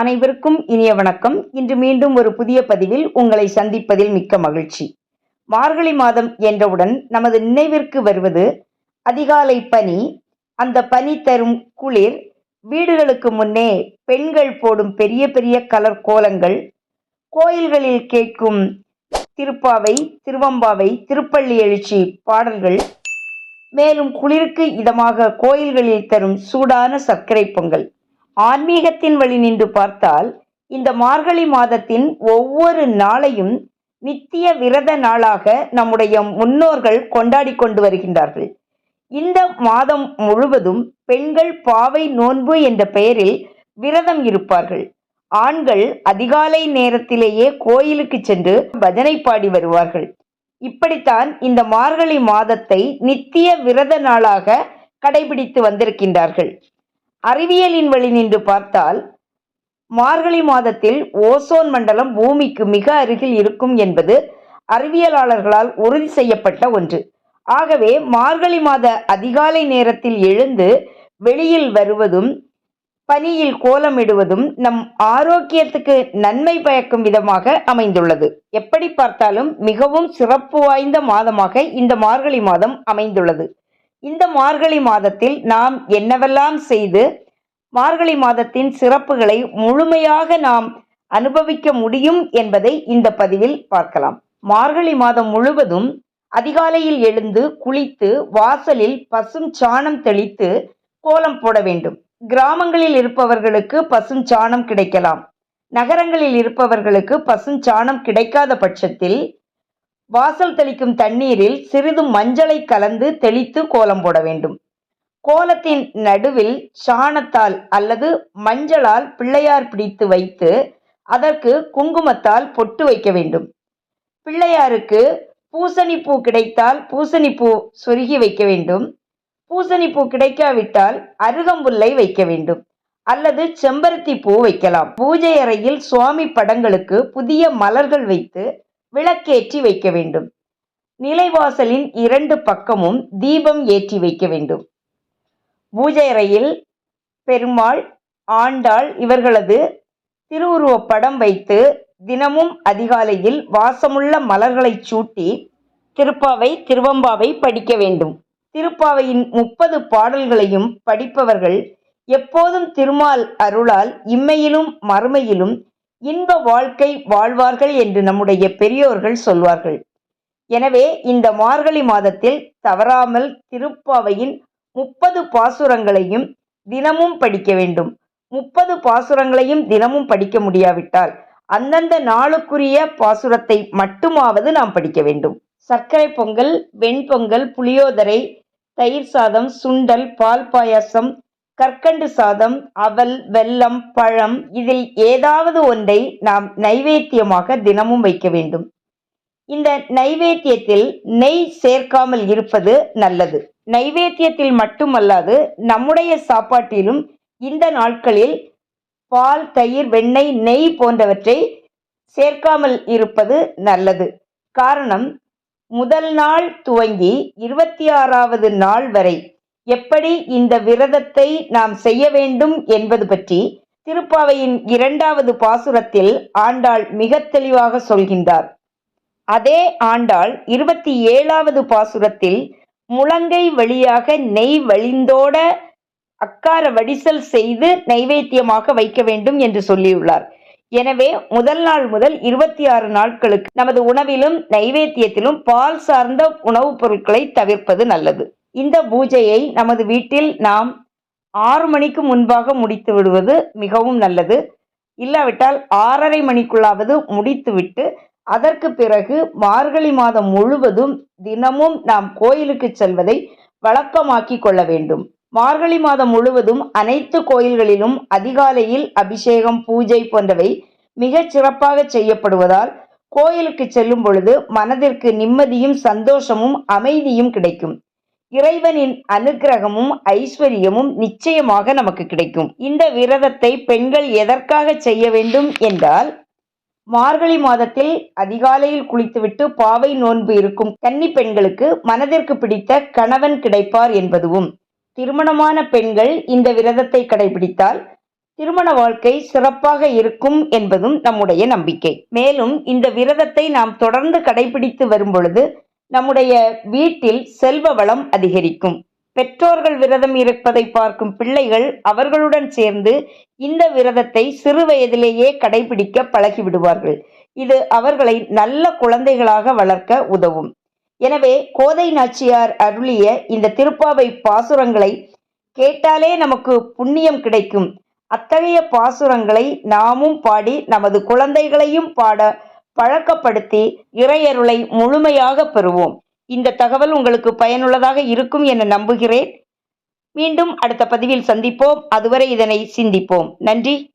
அனைவருக்கும் இனிய வணக்கம். இன்று மீண்டும் ஒரு புதிய பதிவில் உங்களை சந்திப்பதில் மிக்க மகிழ்ச்சி. மார்கழி மாதம் என்றவுடன் நமது நினைவிற்கு வருவது அதிகாலை பனி. அந்த பனி தரும் குளிர் வீடுகளுக்கு முன்னே பெண்கள் போடும் பெரிய பெரிய கலர் கோலங்கள் கோயில்களில் கேட்கும் திருப்பாவை திருவம்பாவை திருப்பள்ளி எழுச்சி பாடல்கள் மேலும் குளிருக்கு இதமாக கோயில்களில் தரும் சூடான சர்க்கரை பொங்கல். ஆன்மீகத்தின் வழி நின்று பார்த்தால் இந்த மார்கழி மாதத்தின் ஒவ்வொரு நாளையும் நித்திய விரத நாளாக நம்முடைய முன்னோர்கள் கொண்டாடி கொண்டு வருகின்றார்கள். இந்த மாதம் முழுவதும் பெண்கள் பாவை நோன்பு என்ற பெயரில் விரதம் இருப்பார்கள். ஆண்கள் அதிகாலை நேரத்திலேயே கோயிலுக்கு சென்று பஜனை பாடி வருவார்கள். இப்படித்தான் இந்த மார்கழி மாதத்தை நித்திய விரத நாளாக கடைபிடித்து வந்திருக்கின்றார்கள். அறிவியலின் வழி நின்று பார்த்தால் மார்கழி மாதத்தில் ஓசோன் மண்டலம் பூமிக்கு மிக அருகில் இருக்கும் என்பது அறிவியலாளர்களால் உறுதி செய்யப்பட்ட ஒன்று. ஆகவே மார்கழி மாத அதிகாலை நேரத்தில் எழுந்து வெளியில் வருவதும் பனியில் கோலமிடுவதும் நம் ஆரோக்கியத்துக்கு நன்மை பயக்கும் விதமாக அமைந்துள்ளது. எப்படி பார்த்தாலும் மிகவும் சிறப்பு வாய்ந்த மாதமாக இந்த மார்கழி மாதம் அமைந்துள்ளது. இந்த மார்கழி மாதத்தில் நாம் என்னவெல்லாம் செய்து மார்கழி மாதத்தின் சிறப்புகளை முழுமையாக நாம் அனுபவிக்க முடியும் என்பதை இந்த பதிவில் பார்க்கலாம். மார்கழி மாதம் முழுவதும் அதிகாலையில் எழுந்து குளித்து வாசலில் பசும் சாணம் தெளித்து கோலம் போட வேண்டும். கிராமங்களில் இருப்பவர்களுக்கு பசும் சாணம் கிடைக்கலாம். நகரங்களில் இருப்பவர்களுக்கு பசும் சாணம் கிடைக்காத பட்சத்தில் வாசல் தெளிக்கும் தண்ணீரில் சிறிது மஞ்சளை கலந்து தெளித்து கோலம் போட வேண்டும். கோலத்தின் நடுவில் சாணத்தால் அல்லது மஞ்சளால் பிள்ளையார் பிடித்து வைத்து அதற்கு குங்குமத்தால் பொட்டு வைக்க வேண்டும். பிள்ளையாருக்கு பூசணிப்பூ கிடைத்தால் பூசணிப்பூ சொருகி வைக்க வேண்டும். பூசணிப்பூ கிடைக்காவிட்டால் அருகம்புல்லை வைக்க வேண்டும். அல்லது செம்பருத்தி பூ வைக்கலாம். பூஜை அறையில் சுவாமி படங்களுக்கு புதிய மலர்கள் வைத்து விளக்கேற்றி வைக்க வேண்டும். நிலைவாசலின் இரண்டு பக்கமும் தீபம் ஏற்றி வைக்க வேண்டும். பூஜை அறையில் பெருமாள் ஆண்டாள் இவர்களது திருவுருவப் படம் வைத்து தினமும் அதிகாலையில் வாசமுள்ள மலர்களை சூட்டி திருப்பாவை திருவம்பாவை படிக்க வேண்டும். திருப்பாவையின் முப்பது பாடல்களையும் படிப்பவர்கள் எப்போதும் திருமால் அருளால் இம்மையிலும் மறுமையிலும் இன்ப வாழ்க்கை வாழ்வார்கள் என்று நம்முடைய பெரியோர்கள் சொல்வார்கள். எனவே இந்த மார்கழி மாதத்தில் தவறாமல் திருப்பாவையின் முப்பது பாசுரங்களையும் தினமும் படிக்க வேண்டும். முப்பது பாசுரங்களையும் தினமும் படிக்க முடியாவிட்டால் அந்தந்த நாளுக்குரிய பாசுரத்தை மட்டுமாவது நாம் படிக்க வேண்டும். சர்க்கரை பொங்கல் வெண்பொங்கல் புளியோதரை தயிர் சாதம் சுண்டல் பால் பாயாசம் கற்கண்டு சாதம் அவல் வெல்லம் பழம் இதில் ஏதாவது ஒன்றை நாம் நைவேத்தியமாக தினமும் வைக்க வேண்டும். இந்த நைவேத்தியத்தில் நெய் சேர்க்காமல் இருப்பது நல்லது. நைவேத்தியத்தில் மட்டுமல்லாது நம்முடைய சாப்பாட்டிலும் இந்த நாட்களில் பால் தயிர் வெண்ணெய் நெய் போன்றவற்றை சேர்க்காமல் இருப்பது நல்லது. காரணம் முதல் நாள் துவங்கி இருபத்தி ஆறாவது நாள் வரை எப்படி இந்த விரதத்தை நாம் செய்ய வேண்டும் என்பது பற்றி திருப்பாவையின் இரண்டாவது பாசுரத்தில் ஆண்டாள் மிக தெளிவாக சொல்கின்றார். அதே ஆண்டாள் இருபத்தி ஏழாவது பாசுரத்தில் முழங்கை வழியாக நெய் வழிந்தோட அக்கார வடிசல் செய்து நைவேத்தியமாக வைக்க வேண்டும் என்று சொல்லியுள்ளார். எனவே முதல் நாள் முதல் இருபத்தி ஆறு நாட்களுக்கு நமது உணவிலும் நைவேத்தியத்திலும் பால் சார்ந்த உணவுப் பொருட்களை தவிர்ப்பது நல்லது. இந்த பூஜையை நமது வீட்டில் நாம் ஆறு மணிக்கு முன்பாக முடித்து விடுவது மிகவும் நல்லது. இல்லாவிட்டால் ஆறரை மணிக்குள்ளாவது முடித்துவிட்டு அதற்கு பிறகு மார்கழி மாதம் முழுவதும் தினமும் நாம் கோயிலுக்கு செல்வதை வழக்கமாக்கி கொள்ள வேண்டும். மார்கழி மாதம் முழுவதும் அனைத்து கோயில்களிலும் அதிகாலையில் அபிஷேகம் பூஜை போன்றவை மிகச் சிறப்பாக செய்யப்படுவதால் கோயிலுக்கு செல்லும் பொழுது மனதிற்கு நிம்மதியும் சந்தோஷமும் அமைதியும் கிடைக்கும். இறைவனின் அனுக்கிரகமும் ஐஸ்வர்யமும் நிச்சயமாக நமக்கு கிடைக்கும். இந்த விரதத்தை பெண்கள் எதற்காக செய்ய வேண்டும் என்றால் மார்கழி மாதத்தில் அதிகாலையில் குளித்துவிட்டு பாவை நோன்பு இருக்கும் கன்னி பெண்களுக்கு மனதிற்கு பிடித்த கணவன் கிடைப்பார் என்பதுவும் திருமணமான பெண்கள் இந்த விரதத்தை கடைபிடித்தால் திருமண வாழ்க்கை சிறப்பாக இருக்கும் என்பதும் நம்முடைய நம்பிக்கை. மேலும் இந்த விரதத்தை நாம் தொடர்ந்து கடைபிடித்து வரும் பொழுது நம்முடைய வீட்டில் செல்வ வளம் அதிகரிக்கும். பெற்றோர்கள் விரதம் இருப்பதை பார்க்கும் பிள்ளைகள் அவர்களுடன் சேர்ந்து இந்த விரதத்தை சிறு வயதிலேயே கடைபிடிக்க பழகிவிடுவார்கள் இது அவர்களை நல்ல குழந்தைகளாக வளர்க்க உதவும். எனவே கோதை நாச்சியார் அருளிய இந்த திருப்பாவை பாசுரங்களை கேட்டாலே நமக்கு புண்ணியம் கிடைக்கும். அத்தகைய பாசுரங்களை நாமும் பாடி நமது குழந்தைகளையும் பாட பழக்கப்படுத்தி இறையருளை முழுமையாக பெறுவோம். இந்த தகவல் உங்களுக்கு பயனுள்ளதாக இருக்கும் என நம்புகிறேன். மீண்டும் அடுத்த பதிவில் சந்திப்போம். அதுவரை இதனை சிந்திப்போம். நன்றி.